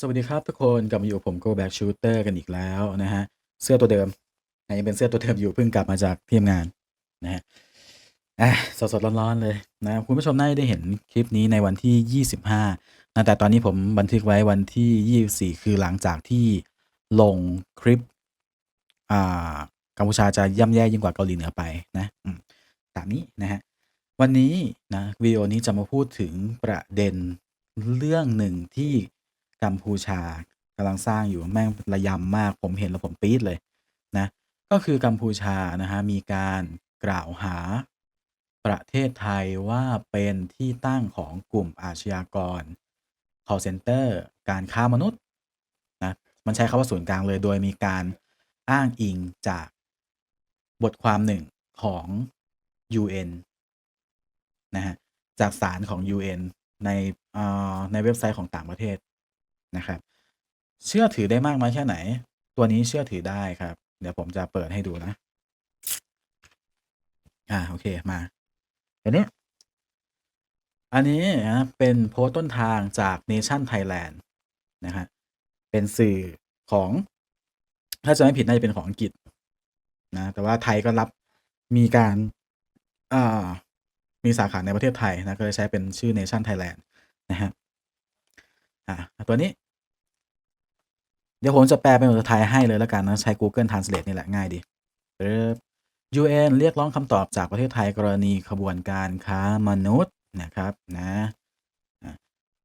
สวัสดีครับทุกคนกลับมาอยู่กับผม Go Back Shooter กันอีกแล้วนะฮะ เสื้อตัวเดิมนะยังเป็นเสื้อตัวเดิมอยู่เพิ่งกลับมาจากที่ทำงานนะฮะอะสดๆร้อนๆเลยนะคุณผู้ชมน่าจะได้เห็นคลิปนี้ในวันที่ 25นะแต่ตอนนี้ผมบันทึกไว้วันที่ 24 คือหลังจากที่ลงคลิปอ่ากัมพูชาจะย่ำแย่ยิ่งกว่าเกาหลีเหนือไปนะตามนี้นะฮะวันนี้นะวิดีโอนี้จะมาพูดถึงประเด็นเรื่องหนึ่งที่ กัมพูชากำลังสร้างอยู่แม่งระยำมากผมเห็นแล้วผมปี๊ดเลยนะก็คือกัมพูชานะฮะมีการกล่าวหาประเทศไทยว่าเป็นที่ตั้งของกลุ่มอาชญากร call center การค้ามนุษย์นะมันใช้คำว่าศูนย์กลางเลยโดยมีการอ้างอิงจากบทความหนึ่งของ UN นะฮะจากสารของ UN ในเอ่อในเว็บไซต์ของต่างประเทศ นะครับ เชื่อถือได้มากน้อยแค่ไหน ตัวนี้เชื่อถือได้ครับ เดี๋ยวผมจะเปิดให้ดูนะ อ่าโอเคมาอันนี้ อันนี้นะเป็นโพสต์ต้นทางจาก Nation Thailand นะฮะเป็นสื่อของ ถ้าจะไม่ผิดน่าจะเป็นของอังกฤษนะแต่ว่าไทยก็รับมีการอ่ามีสาขาในประเทศไทยนะก็เลยใช้เป็นชื่อ Nation Thailand นะฮะอ่าตัวนี้ เดี๋ยวผมจะแปลเป็นภาษาไทยให้เลยแล้วกันนะ ใช้ Google Translate นี่แหละง่ายดีปึ๊บ UN เรียกร้องคำตอบจากประเทศไทยกรณีขบวนการค้ามนุษย์นะครับนะอะ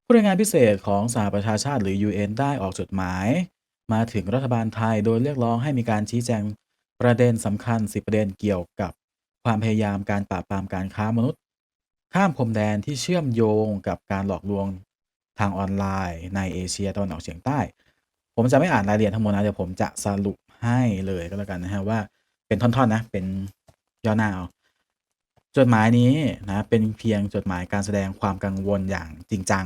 ผู้รายงานพิเศษของสหประชาชาติหรือ UN ได้ออกจดหมาย มาถึงรัฐบาลไทยโดยเรียกร้องให้มีการชี้แจงประเด็นสำคัญ 10 ประเด็นเกี่ยวกับความพยายามการปราบปรามการค้ามนุษย์ ข้ามพรมแดนที่เชื่อมโยงกับการหลอกลวงทางออนไลน์ในเอเชียตะวันออกเฉียงใต้ ผมจะไม่อ่านรายละเอียดทั้งหมดนะเดี๋ยวผมจะสรุปให้เลยก็แล้วกันนะฮะว่าเป็นท่อนๆนะเป็นย่อหน้าเอาจดหมายนี้นะเป็นเพียงจดหมายการแสดงความกังวลอย่างจริงจัง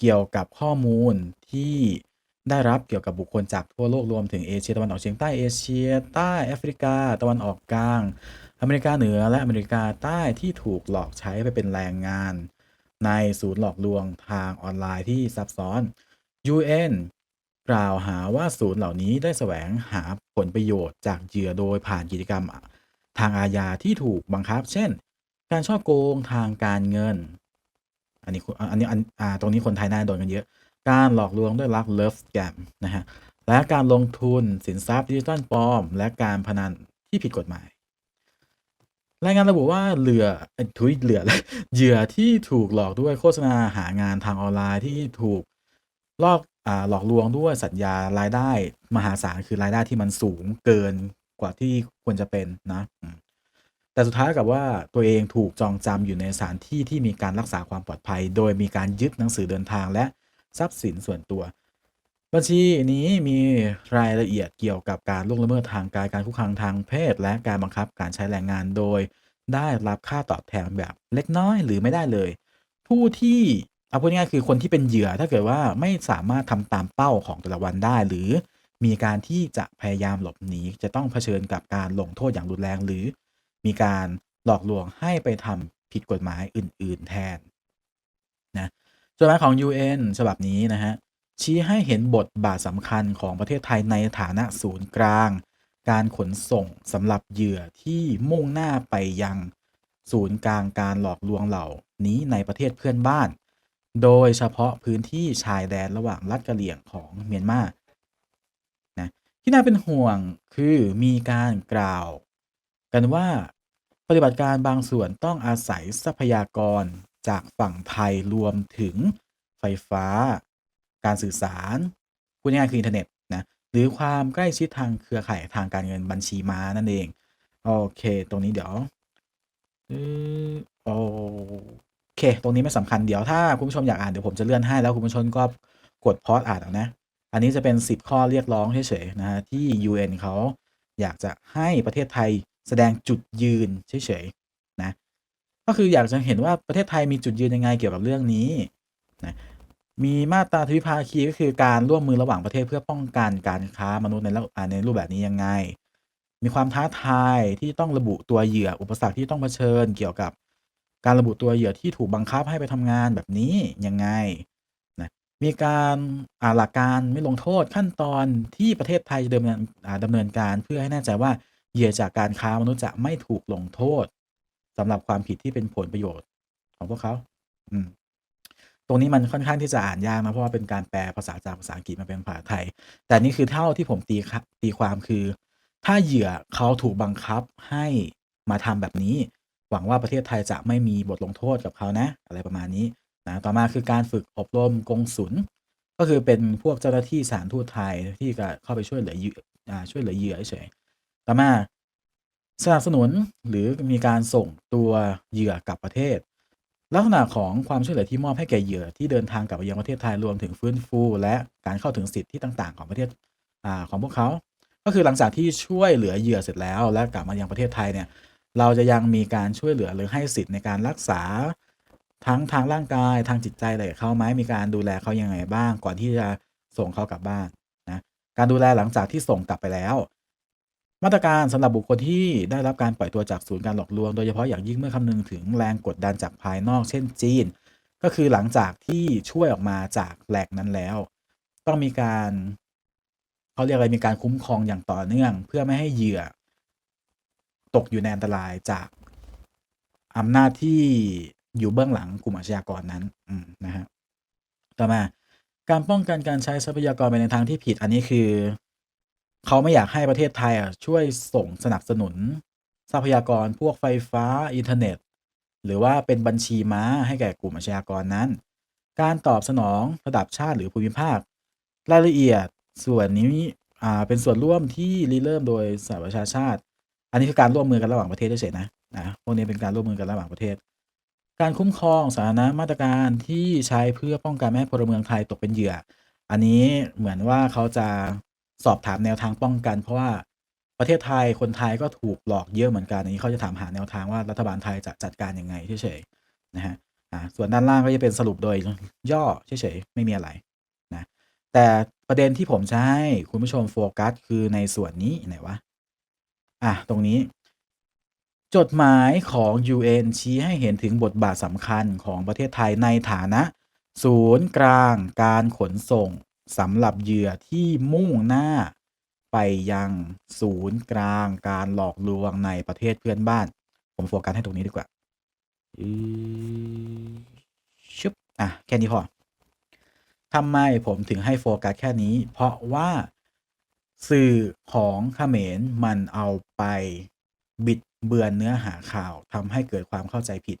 เกี่ยวกับข้อมูลที่ได้รับเกี่ยวกับบุคคลจากทั่วโลกรวมถึงเอเชียตะวันออกเฉียงใต้เอเชีย ใต้แอฟริกา ตะวันออกกลาง อเมริกาเหนือและอเมริกาใต้ที่ถูกหลอกใช้ไปเป็นแรงงาน ในศูนย์หลอกลวงทางออนไลน์ที่ซับซ้อน UN กล่าวหาว่าศูนย์เหล่านี้ได้แสวงหาผลประโยชน์จากเหยื่อโดยผ่านกิจกรรม ทางอาญาที่ถูกบังคับ เช่น การช่อโกงทางการเงิน อันนี้อันนี้อันอ่าตรงนี้คนไทยน่าโดนกันเยอะ การหลอกลวงด้วยรักเลิฟแกมนะฮะและการลงทุนสินทรัพย์ดิจิตอลปลอม และการพนันที่ผิดกฎหมายรายงานระบุว่าเหลือเอ้ยทุยเหลือเหยื่อที่ถูกหลอกด้วยโฆษณาหางานทางออนไลน์ที่ถูกลอก หลอกลวงด้วยสัญญารายได้มหาศาลคือรายได้ที่มันสูงเกินกว่าที่ควรจะเป็นนะแต่สุดท้ายกับว่าตัวเองถูกจองจำอยู่ในสถานที่ที่มีการรักษาความปลอดภัย โดยมีการยึดหนังสือเดินทางและทรัพย์สินส่วนตัว บัญชีนี้มีรายละเอียดเกี่ยวกับการล่วงละเมิดทางกายการคุกคามทางเพศ และการบังคับการใช้แรงงานโดยได้รับค่าตอบแทนแบบเล็กน้อยหรือไม่ได้เลย ผู้ที่ เอาพูดง่ายๆคือคนที่เป็นเหยื่อถ้าเกิดว่าไม่สามารถทำตามเป้าของแต่ละวันได้ หรือมีการที่จะพยายามหลบหนีจะต้องเผชิญกับการลงโทษอย่างรุนแรง หรือมีการหลอกลวงให้ไปทำผิดกฎหมายอื่น ๆ แทนนะจดหมายของ UN ฉบับนี้นะฮะชี้ให้เห็นบทบาทสำคัญของประเทศไทยในฐานะศูนย์กลาง การขนส่งสำหรับเหยื่อที่มุ่งหน้าไปยังศูนย์กลางการหลอกลวงเหล่านี้ในประเทศเพื่อนบ้าน โดยเฉพาะพื้นที่ชายแดนระหว่างรัฐกะเหรี่ยงของเมียนมานะที่น่าเป็นห่วงคือมีการกล่าว กันว่าปฏิบัติการบางส่วนต้องอาศัยทรัพยากรจากฝั่งไทยรวมถึงไฟฟ้า การสื่อสารพูดง่ายๆคืออินเทอร์เน็ตนะหรือความใกล้ชิดทางเครือข่ายทางการเงินบัญชีม้านั่นเอง โอเค ตรงนี้เดี๋ยวเออโอ เค ตรงนี้ไม่สำคัญเดี๋ยวถ้าคุณผู้ชมอยากอ่านเดี๋ยวผมจะเลื่อนให้แล้วคุณผู้ชมก็กดพอสอ่านเอานะ อันนี้จะเป็น 10 ข้อเรียกร้องเฉยๆนะฮะที่ UN เขาอยากจะให้ประเทศไทยแสดงจุดยืนเฉยๆนะก็คืออยากจะเห็นว่าประเทศไทยมีจุดยืนยังไงเกี่ยวกับเรื่องนี้นะมีมาตราทวิภาคีก็คือการร่วมมือระหว่างประเทศเพื่อป้องกันการค้ามนุษย์ในในรูปแบบนี้ยังไง มีความท้าทายที่ต้องระบุตัวเหยื่ออุปสรรคที่ต้องเผชิญเกี่ยวกับ การระบุตัวเหยื่อที่ถูกบังคับให้ไปทำงานแบบนี้ยังไงนะมีการาหลักการไม่ลงโทษขั้นตอนที่ประเทศไทยจะดำเนินดำเนินการเพื่อให้แน่ใจว่าเหยื่อจากการค้ามนุษย์จะไม่ถูกลงโทษสำหรับความผิดที่เป็นผลประโยชน์ของพวกเขา อืมตรงนี้มันค่อนข้างที่จะอ่านยากนะเพราะว่าเป็นการแปลภาษาจากภาษาอังกฤษมาเป็นภาษาไทย แต่นี่คือเท่าที่ผมตีคะตีความคือ ถ้าเหยื่อเขาถูกบังคับให้มาทำแบบนี้ หวังว่าประเทศไทยจะไม่มีบทลงโทษกับเขานะ อะไรประมาณนี้นะต่อมาคือการฝึกอบรมกงสุลก็คือเป็นพวกเจ้าหน้าที่สานทูตไทยที่จะเข้าไปช่วยเหลือเยื่อช่วยเหลือเหยื่อเฉยต่อมาสนับสนุนหรือมีการส่งตัวเหยื่อกลับประเทศ ลักษณะของความช่วยเหลือที่มอบให้แก่เหยื่อที่เดินทางกลับไปยังประเทศไทยรวมถึงฟื้นฟู และการเข้าถึงสิทธิต่าง ๆ ของประเทศอของพวกเขา ก็คือหลังจากที่ช่วยเหลือเหยื่อเสร็จแล้ว และกลับมายังประเทศไทยเนี่ย เราจะยังมีการช่วยเหลือหรือให้สิทธิ์ในการรักษา ทั้งทางร่างกายทางจิตใจอะไรเขาไหมมีการดูแลเขายังไงบ้าง ก่อนที่จะส่งเขากลับบ้านนะการดูแลหลังจากที่ส่งกลับไปแล้ว มาตรการสำหรับบุคคลที่ได้รับการปล่อยตัวจากศูนย์การหลอกลวง โดยเฉพาะอย่างยิ่งเมื่อคำนึงถึงแรงกดดันจากภายนอก เช่นจีน ก็คือหลังจากที่ช่วยออกมาจากแหล่งนั้นแล้ว ต้องมีการเขาเรียกอะไรมีการคุ้มครองอย่างต่อเนื่อง เพื่อไม่ให้เหยื่อ ตกอยู่ในอันตรายจากอำนาจที่อยู่เบื้องหลังกลุ่มอาชญากรนั้นนะครับต่อมาการป้องกันการใช้ทรัพยากรไปในทางที่ผิดอันนี้คือ เขาไม่อยากให้ประเทศไทยอะช่วยส่งสนับสนุน ทรัพยากรพวกไฟฟ้าอินเทอร์เน็ต หรือว่าเป็นบัญชีม้าให้แก่กลุ่มอาชญากรนั้น การตอบสนองระดับชาติหรือภูมิภาค รายละเอียดส่วนนี้อ่าเป็นส่วนร่วมที่ริเริ่มโดยสหประชาชาติ อันนี้คือการร่วมมือกันระหว่างประเทศเฉยๆนะนะ พวกนี้เป็นการร่วมมือกันระหว่างประเทศ การคุ้มครองสาธารณมาตรการที่ใช้เพื่อป้องกันไม่ให้พลเมืองไทยตกเป็นเหยื่อ อันนี้เหมือนว่าเขาจะสอบถามแนวทางป้องกัน เพราะว่าประเทศไทยคนไทยก็ถูกหลอกเยอะเหมือนกันอันนี้เขาจะถามหาแนวทางว่ารัฐบาลไทยจะจัดการยังไงเฉยๆนะครับอ่าส่วนด้านล่างก็จะเป็นสรุปโดยย่อเฉยๆไม่มีอะไรนะแต่ประเด็นที่ผมจะให้คุณผู้ชมโฟกัสคือในส่วนนี้ไหนวะ อ่าตรงนี้ จดหมายของ UN ชี้ให้เห็นถึงบทบาทสำคัญของประเทศไทยในฐานะ ศูนย์กลางการขนส่งสำหรับเหยื่อที่มุ่งหน้า ไปยังศูนย์กลางการหลอกลวงในประเทศเพื่อนบ้าน ผมโฟกัสให้ตรงนี้ดีกว่าอือชึบอ่าแค่นี้พอทำไมผมถึงให้โฟกัสแค่นี้ เพราะว่า สื่อของเขมรมันเอาไปบิดเบือนเนื้อหาข่าวทำให้เกิดความเข้าใจผิด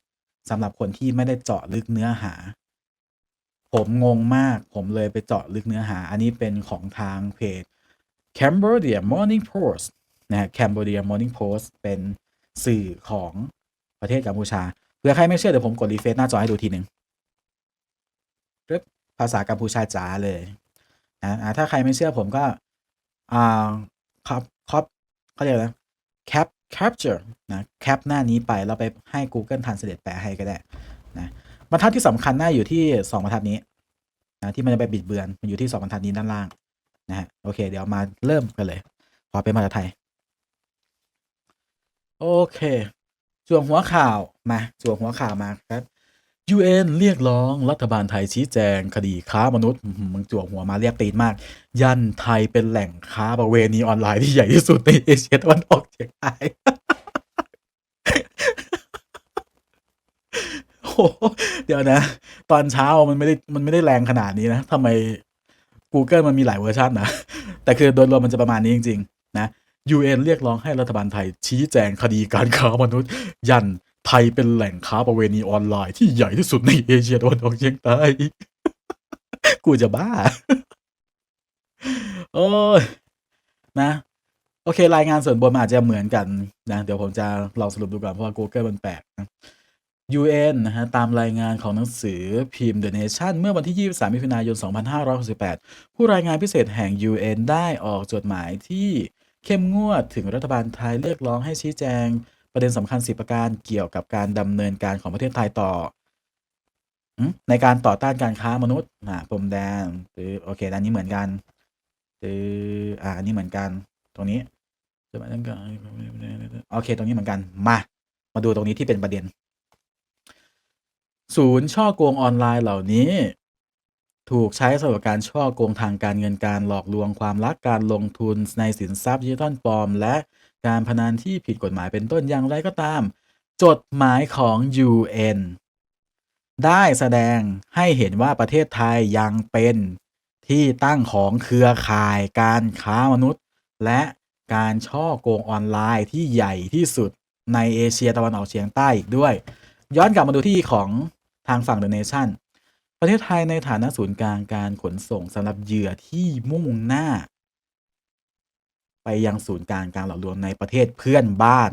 สำหรับคนที่ไม่ได้เจาะลึกเนื้อหา ผมงงมากผมเลยไปเจาะลึกเนื้อหา อันนี้เป็นของทางเพจ Cambodia Morning Post นะครับ Cambodia Morning Post เป็นสื่อของประเทศกัมพูชาเผื่อใครไม่เชื่อเดี๋ยวผมกด refresh หน้าจอให้ดูทีหนึ่งภาษากัมพูชาจ๋าเลยนะถ้าใครไม่เชื่อผมก็ อ่าคอปคอปเขาเรียกอะไรนะแคป capture นะแคปหน้านี้ไปแล้วไปให้ Google Translate แปลให้ก็ได้นะบรรทัดที่สำคัญน่าอยู่ที่ 2 บรรทัดนี้นะที่มันจะไปบิดเบือนมันอยู่ที่ 2 บรรทัดนี้ด้านล่างนะครับโอเค เดี๋ยวมาเริ่มกันเลยขอเป็นภาษาไทย โอเคจั่วนหัวข่าวมาจั่วนหัวข่าวมาครับ UN เรียกร้องรัฐบาลไทยชี้แจง คดีค้ามนุษย์มึงจั่วหัวมาเรียบตีนมาก ยันไทยเป็นแหล่งค้าประเวณีออนไลน์ที่ใหญ่ที่สุดในเอเชียตะวันออกเฉียงใต้โอ้เดี๋ยวนะ ตอนเช้ามันไม่ได้มันไม่ได้แรงขนาดนี้นะทำไม Google มันมีหลายเวอร์ชันนะ แต่คือโดยรวมมันจะประมาณนี้จริง ๆ นะ UN เรียกร้องให้รัฐบาลไทยชี้แจงคดีการค้ามนุษย์ ยัน ไทยเป็นแหล่งค้าประเวณีออนไลน์ที่ใหญ่ที่สุดในเอเชียตะวันออกเฉียงใต้กูจะบ้า โอ๊ยนะ โอเค รายงานส่วนบนอาจจะเหมือนกันนะ เดี๋ยวผมจะลองสรุปดูก่อนเพราะว่า Google มันแปลกนะ UN นะครับตามรายงานของหนังสือพิมพ์ The Nation เมื่อวันที่ 23 มิถุนายน 2568 ผู้รายงานพิเศษแห่ง UN ได้ออกจดหมายที่เข้มงวดถึงรัฐบาลไทยเรียกร้องให้ชี้แจง ประเด็นสำคัญ 10 ประการเกี่ยวกับการดำเนินการของประเทศไทยต่อ ในการต่อต้านการค้ามนุษย์อ่าพรมแดนปึ๊บโอเคอันนี้เหมือนกันปึ๊บอ่าอันนี้เหมือนกัน ตรงนี้โอเค ตรงนี้เหมือนกันมา มาดูตรงนี้ที่เป็นประเด็น ศูนย์ฉ้อโกงออนไลน์เหล่านี้ ถูกใช้สำหรับการช่อโกงทางการเงินการหลอกลวงความรักการลงทุนในสินทรัพย์ดิจิทัลปลอม และการพนันที่ผิดกฎหมายเป็นต้นอย่างไรก็ตาม จดหมายของ UN ได้แสดงให้เห็นว่าประเทศไทยยังเป็นที่ตั้งของเครือข่ายการค้ามนุษย์ และการช่อโกงออนไลน์ที่ใหญ่ที่สุดในเอเชียตะวันออกเฉียงใต้อีกด้วย ย้อนกลับมาดูที่ของทางฝั่งเดอะเนชั่น ประเทศไทยในฐานะศูนย์กลางการขนส่งสำหรับเหยื่อที่มุ่งหน้า ไปยังศูนย์กลางการหลอกลวงในประเทศเพื่อนบ้าน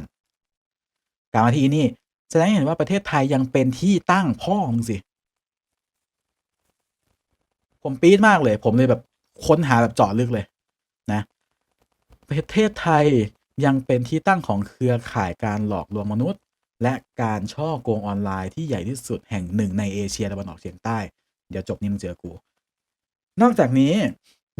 การมาที่นี่แสดงให้เห็นว่าประเทศไทยยังเป็นที่ตั้งพ่อมึงสิ ผมปี๊ดมากเลย ผมเลยแบบค้นหาแบบเจาะลึกเลยนะ ประเทศไทยยังเป็นที่ตั้งของเครือข่ายการหลอกลวงมนุษย์ และการช่อโกงออนไลน์ที่ใหญ่ที่สุดแห่งหนึ่งในเอเชียตะวันออกเฉียงใต้ เดี๋ยวจบนี้มึงเจอกู นอกจากนี้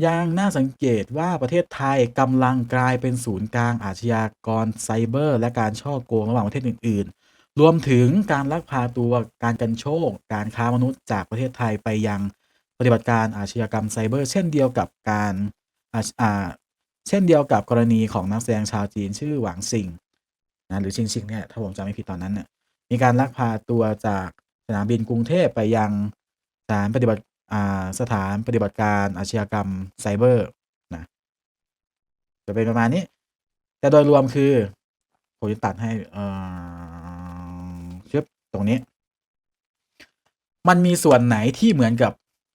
ยังน่าสังเกตว่าประเทศไทยกำลังกลายเป็นศูนย์กลางอาชญากรไซเบอร์ และการช่อโกงระหว่างประเทศอื่น ๆ รวมถึงการลักพาตัวการกันโชค การค้ามนุษย์จากประเทศไทยไปยังปฏิบัติการอาชญากรรมไซเบอร์ เช่นเดียวกับการอาเช่นเดียวกับกรณีของนักแสดงชาวจีนชื่อหวังซิงนะหรือชิงชิงเนี่ยถ้าผมจำไม่ผิดตอนนั้นเนี่ยมีการลักพาตัวจากสนามบินกรุงเทพไปยังานปฏิบัติสถานปฏิบัติการอาชญากรรมไซเบอร์นะจะเป็นประมาณนี้ แต่โดยรวมคือ ผมจะตัดให้เอ่อชึบตรงนี้ มันมีส่วนไหนที่เหมือนกับ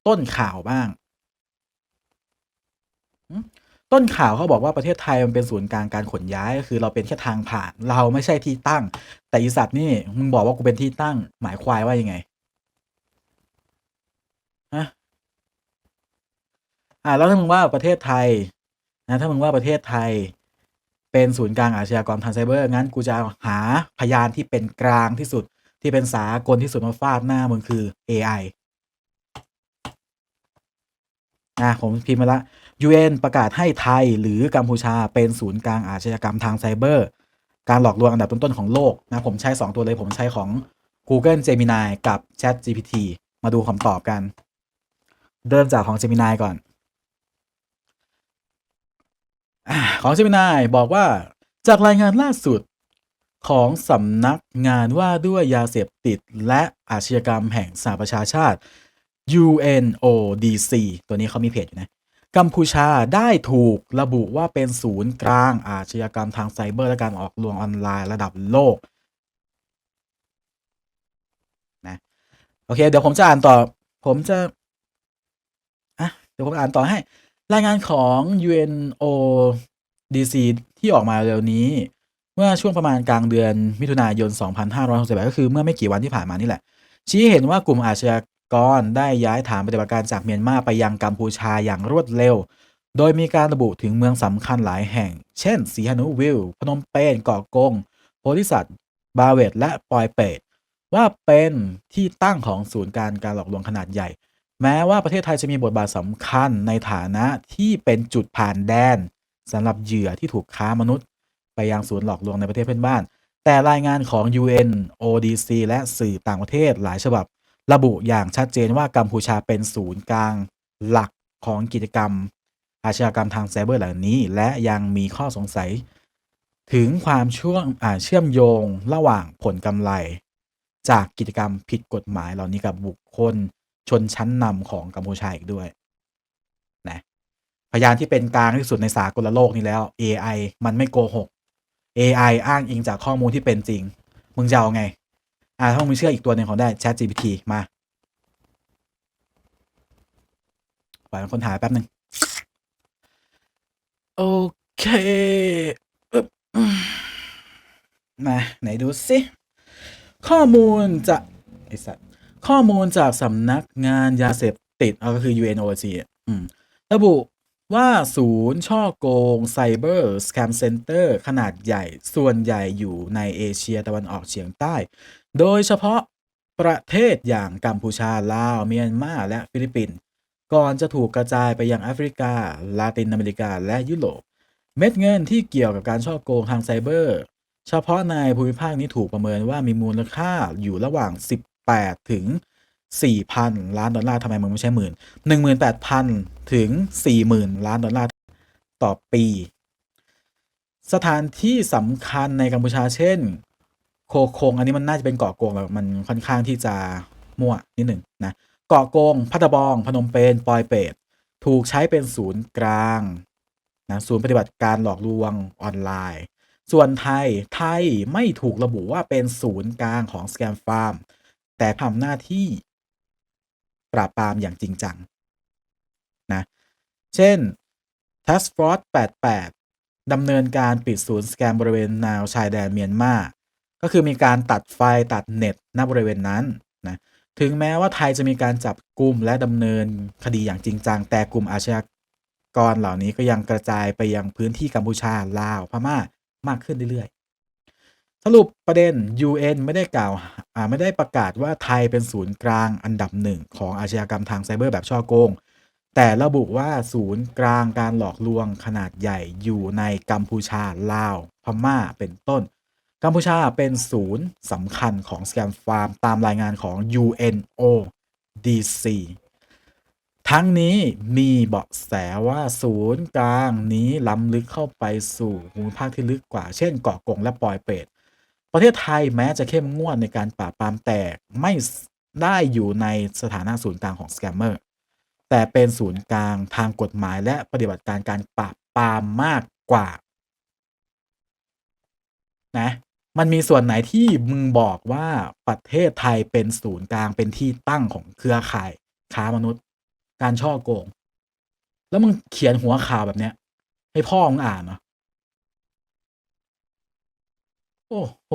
ต้นข่าวบ้าง ต้นข่าวเขาบอกว่าประเทศไทยมันเป็นศูนย์กลางการขนย้ายก็คือเราเป็นแค่ทางผ่าน เราไม่ใช่ที่ตั้ง แต่อีสัตว์นี่มึงบอกว่ากูเป็นที่ตั้ง หมายควายว่ายังไงฮะ อ่าแล้วถ้ามึงว่าประเทศไทยนะถ้ามึงว่าประเทศไทย เป็นศูนย์กลางอาชญากรทางไซเบอร์งั้นกูจะหาพยานที่เป็นกลางที่สุดที่เป็นสากลที่สุดมาฟาดหน้ามึงคือ AI อะผมพิมพ์มาละ UN ประกาศให้ไทยหรือกัมพูชาเป็นศูนย์กลางอาชญากรรมทางไซเบอร์ การหลอกลวงอันดับต้น ๆ ของโลกนะผมใช้ 2 ตัวเลยผมใช้ของ Google Gemini กับ Chat GPT มาดูคำตอบกัน เริ่มจากของ Gemini ก่อนอา ของ Gemini บอกว่าจากรายงานล่าสุดของสำนักงานว่าด้วยยาเสพติดและอาชญากรรมแห่งสหประชาชาติ UNODC ตัวนี้เขามีเพจอยู่นะ กัมพูชาได้ถูกระบุว่าเป็นศูนย์กลางอาชญากรรมทางไซเบอร์และการออกลวงออนไลน์ระดับโลกนะโอเค เดี๋ยวผมจะอ่านต่อ ผมจะอะเดี๋ยวผมอ่านต่อให้ รายงานของ UNODC ที่ออกมาเร็วนี้ เมื่อช่วงประมาณกลางเดือนมิถุนายน 2568 ก็คือเมื่อไม่กี่วันที่ผ่านมานี่แหละ ชี้เห็นว่ากลุ่มอาชญากรได้ย้ายฐานปฏิบัติการจากเมียนมาไปยังกัมพูชาอย่างรวดเร็ว โดยมีการระบุถึงเมืองสำคัญหลายแห่ง เช่นสีฮานุวิล พนมเปญเกาะกง โพธิสัตว์ บาเวตและปอยเปตว่าเป็นที่ตั้งของศูนย์การการหลอกลวงขนาดใหญ่ แม้ว่าประเทศไทยจะมีบทบาทสำคัญในฐานะที่เป็นจุดผ่านแดนสำหรับเหยื่อที่ถูกค้ามนุษย์ ไปยังศูนย์หลอกลวงในประเทศเพื่อนบ้าน แต่รายงานของ UNODC และสื่อต่างประเทศหลายฉบับ ระบุอย่างชัดเจนว่ากัมพูชาเป็นศูนย์กลางหลักของกิจกรรม อาชญากรรมทางไซเบอร์เหล่านี้ และยังมีข้อสงสัย ถึงความช่วงเชื่อมโยงระหว่างผลกำไร จากกิจกรรมผิดกฎหมายเหล่านี้กับบุคคล ชนชั้นนำของกัมพูชาอีกด้วยนะพยานที่เป็นกลางที่สุดในสากลโลกนี้แล้ว AI มันไม่โกหก AI อ้างอิงจากข้อมูลที่เป็นจริง มึงจะเอาไง อ่าถ้ามึงเชื่ออีกตัวหนึ่งของได้ Chat GPT มาปล่อยมันคนหายแป๊บหนึ่งโอเคมาไหนดูสิ ข้อมูลจะไอสัตว ข้อมูลจากสำนักงานยาเสพติดก็คือ UNOC อืมระบุว่าศูนย์ช่อโกงไซเบอร์สแคมเซ็นเตอร์ขนาดใหญ่ส่วนใหญ่อยู่ในเอเชียตะวันออกเฉียงใต้ โดยเฉพาะประเทศอย่างกัมพูชา ลาว เมียนมา และฟิลิปปินส์ก่อนจะถูกกระจายไปยังแอฟริกา ลาตินอเมริกา และยุโรป เม็ดเงินที่เกี่ยวกับการช่อโกงทางไซเบอร์ เฉพาะในภูมิภาคนี้ถูกประเมินว่ามีมูลค่าอยู่ระหว่าง 18ถึง 4,000 ล้านดอลลาร์ทำไมมึงไม่ใช่หมื่น18,000 ถึง 40,000 ล้านดอลลาร์ต่อปี สถานที่สำคัญในกัมพูชาเช่น โคโคง อันนี้มันน่าจะเป็นเกาะโกงแบบมันค่อนข้างที่จะมั่วนิดหนึ่งนะเกาะโกงพัทบอง พนมเปญปอยเปตถูกใช้เป็นศูนย์กลางนะศูนย์ปฏิบัติการหลอกลวงออนไลน์ ส่วนไทยไทยไม่ถูกระบุว่าเป็นศูนย์กลางของสแกมฟาร์ม แต่ทำหน้าที่ปราบปรามอย่างจริงจังนะเช่น Task Force 88 ดำเนินการปิดศูนย์สแกมบริเวณแนวชายแดนเมียนมา ก็คือมีการตัดไฟตัดเน็ตณบริเวณนั้นนะถึงแม้ว่าไทยจะมีการจับกลุ่มและดำเนินคดีอย่างจริงจัง แต่กลุ่มอาชญากรเหล่านี้ก็ยังกระจายไปยังพื้นที่กัมพูชาลาวพม่ามากขึ้นเรื่อยๆ สรุปประเด็น UN ไม่ได้กล่าวไม่ได้ประกาศว่าไทยเป็นศูนย์กลางอันดับหนึ่งของอาชญากรรมทางไซเบอร์แบบช่อโกง แต่ระบุว่าศูนย์กลางการหลอกลวงขนาดใหญ่อยู่ในกัมพูชาลาว พม่าเป็นต้น กัมพูชาเป็นศูนย์สำคัญของสแกมฟาร์มตามรายงานของ UNODC ทั้งนี้มีเบาะแสว่าศูนย์กลางนี้ล้ำลึกเข้าไปสู่ภูมิภาคที่ลึกกว่า เช่นเกาะกงและปอยเปต ประเทศไทยแม้จะเข้มงวดในการปราบปรามแต่ไม่ได้อยู่ในสถานะศูนย์กลางของสแกมเมอร์แต่เป็นศูนย์กลางทางกฎหมายและปฏิบัติการการปราบปรามมากกว่านะมันมีส่วนไหนที่มึงบอกว่าประเทศไทยเป็นศูนย์กลางเป็นที่ตั้งของเครือข่ายค้ามนุษย์ การช่อโกง แล้วมึงเขียนหัวข่าวแบบเนี้ย ให้พ่อมึงอ่านเหรอ โอ้โห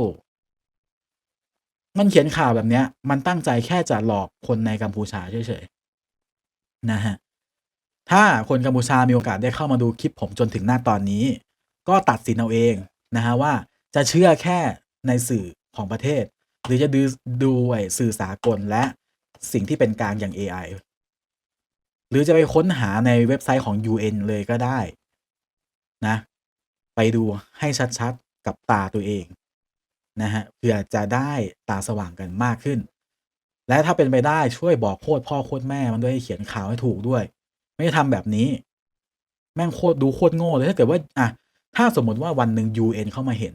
มันเขียนข่าวแบบเนี้ย มันตั้งใจแค่จะหลอกคนในกัมพูชาเฉยๆนะฮะ ถ้าคนกัมพูชามีโอกาสได้เข้ามาดูคลิปผมจนถึงหน้าตอนนี้ ก็ตัดสินเอาเองนะฮะว่าจะเชื่อแค่ในสื่อของประเทศ หรือจะดูดูไอ้สื่อสากลและสิ่งที่เป็นกลางอย่าง AI หรือจะไปค้นหาในเว็บไซต์ของ UN เลยก็ได้นะ ไปดูให้ชัดๆ กับตาตัวเอง นะฮะเพื่อจะได้ตาสว่างกันมากขึ้น และถ้าเป็นไปได้ช่วยบอกโคตรพ่อโคตรแม่มันด้วยให้เขียนข่าวให้ถูกด้วย ไม่ทำแบบนี้ แม่งโคตรดูโคตรโง่เลยถ้าเกิดว่าอะถ้าสมมติว่าวันหนึ่ง UN เข้ามาเห็น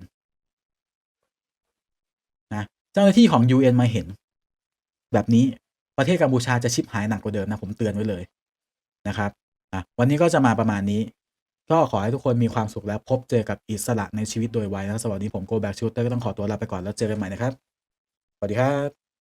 นะเจ้าหน้าที่ของ UN มาเห็น แบบนี้ประเทศกัมพูชาจะชิบหายหนักกว่าเดิมนะผมเตือนไว้เลยนะครับอะวันนี้ก็จะมาประมาณนี้ ก็ขอให้ทุกคนมีความสุขและพบเจอกับอิสระในชีวิตโดยไวนะสวัสดีผมโกแบกชูเตอร์ก็ต้องขอตัวลาไปก่อนแล้วเจอกันใหม่นะครับ สวัสดีครับ